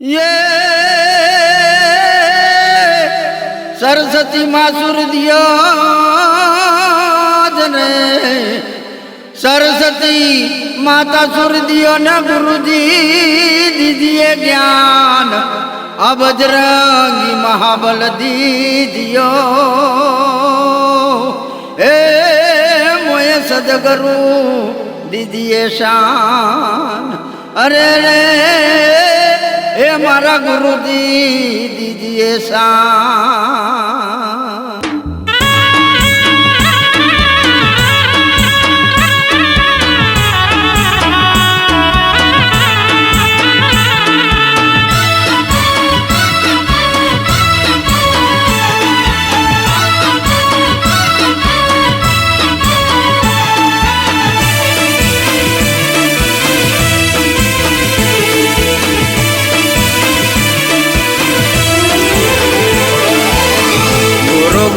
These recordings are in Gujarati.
યે સરસ્વતી માસુર દિયોને, સરસ્વતી માતા સુર દિયોને ગુરુજી દીજીએ જ્ઞાન, અબજરંગી મહાબલ દીધિયો એ મોય સદગરુ દીદીએ શાન, અરે રે હે મારા ગુરુજી દીજીએ શા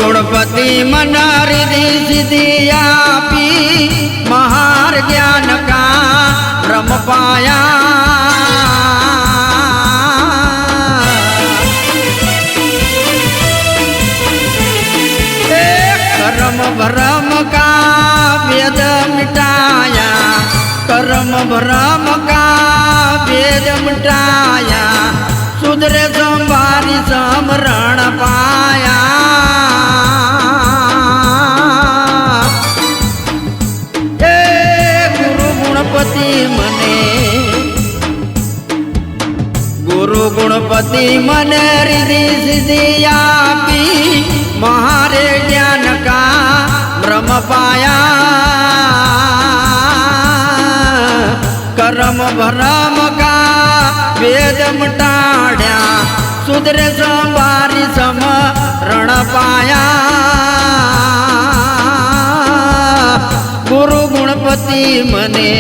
ગુણપતિ મનારી સિદ્ધિ આપી મહાર જ્ઞાન કા રમ પાયા કરમ ભરમ કા વેદ મિટાયા. કરમ ભ્રમ કા વેદ મિટાયા. સુધરે સંભારી સમરણ પાયા. ગુણપતિ મને રીધિ સિદ્ધિ આપી. મહારે જ્ઞાન કા બ્રહ્મ પાયા કરમ ભરમ કા વેદ મટાડ્યા. સુધર સંવારી સમ રણ પાયા ગુરુ ગુણપતિ મને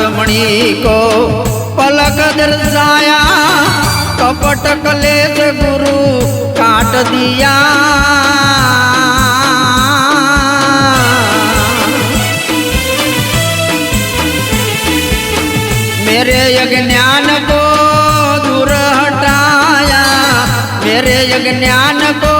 पारस मणि को पलक दर्शाया कपट कलेश गुरु काट दिया मेरे यज्ञ ज्ञान को दूर हटाया मेरे यज्ञ ज्ञान को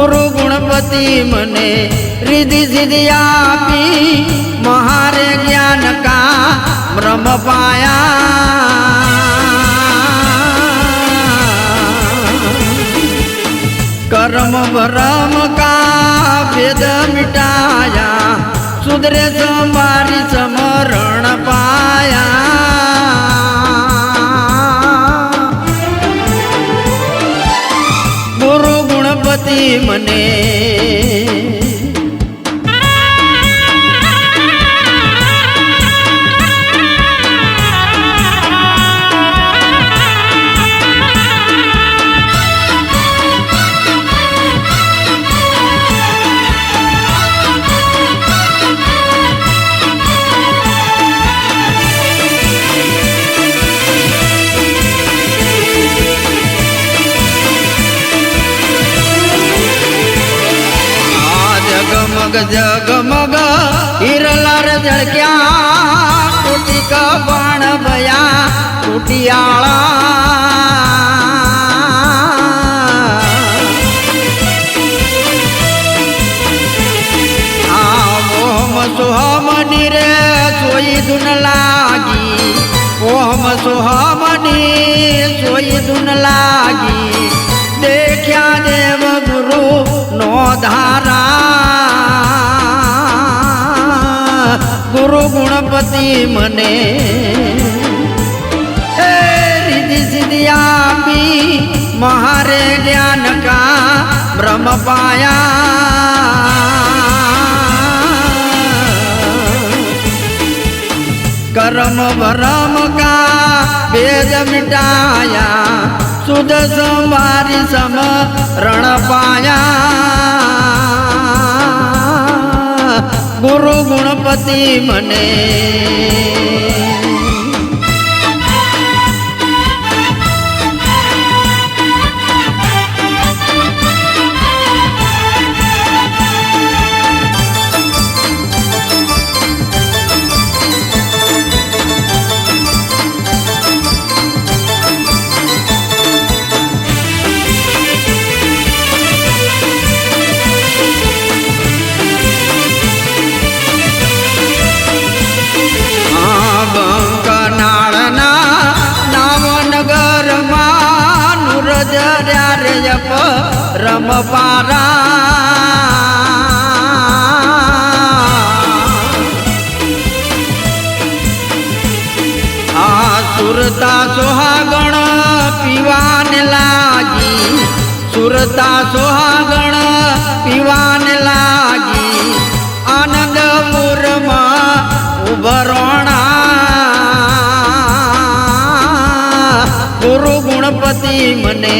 ગુરુ ગુણપતિ મને રિધિ સિદ્ધિ આપી, મહારે જ્ઞાન કા બ્રહ્મ પાયા. કર્મ ભ્રમ કા ભેદ મિટાયા, સુધરે સમારી સમરણ મને જગમગ જગમગ હિરલાર જળક્યા કોટી કબાણ ભયા મોહમ સોહમની રે સોઈ ધૂન લાગી ઓહમ સોહમની સોઈ ધૂન લાગી દેખ્યા દેવ ગુરુ નો ધારા ગુરુ ગુણપતિ મને. રીતિ સિદ્ધિ આપી મહારે જ્ઞાન કા બ્રહ્મ પાયા. કરમ ભરમ કા ભેદ મિટાયા સુધ સંભારી સમ રણ પાયા. ગુરુ ગુણપતિ મને. રે જપ રમપારા આ સુરતા સોહાગણ પીવાને લાગી સુરતા સોહાગણ પીવાને લાગી આનંદપુરમાં ઉભરોણા ગુરુ ગુણપતિ મને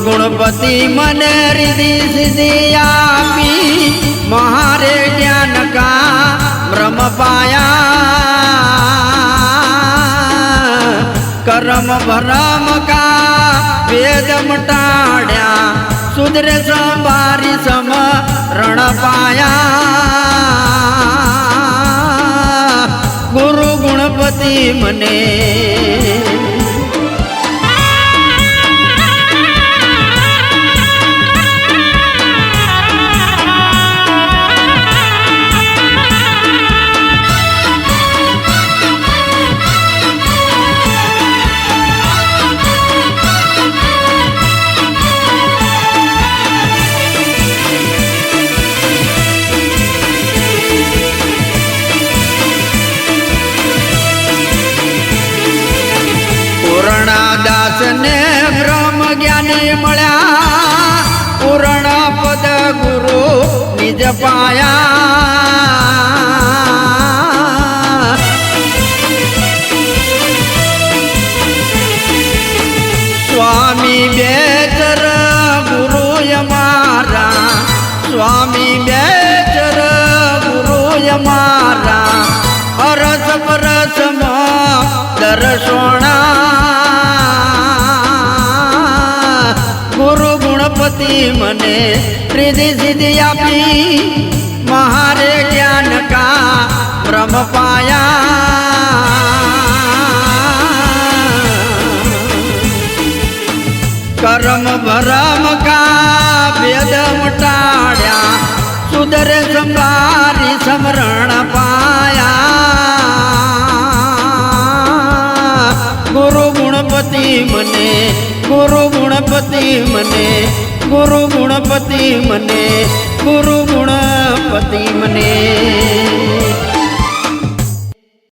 ગુણપતિ મને રીતિ સિદ્ધિ આપી મહારે જ્ઞાન કા બ્રહ્મ પાયા કરમ ભરમ કા વેદ મટાડ્યા સુધરે સંભારી સમ રણ પાયા ગુરુ ગુણપતિ મને મળ્યા. પૂરણ પદ ગુરુ નિજ પાયા. ગુણપતિ મને પ્રીતિ સિદ્ધિ આપી. મહારે જ્ઞાન કા બ્રહ્મ પાયા. કરમ ભરમ કા ભેદ મટાડ્યા સુદર સંભારી સમરણ પાયા. ગુરુ ગુણપતિ મને, ગુરુ ગુણપતિ મને ગુરુ ગુણપતિ મને ગુરુ ગુણપતિ મને.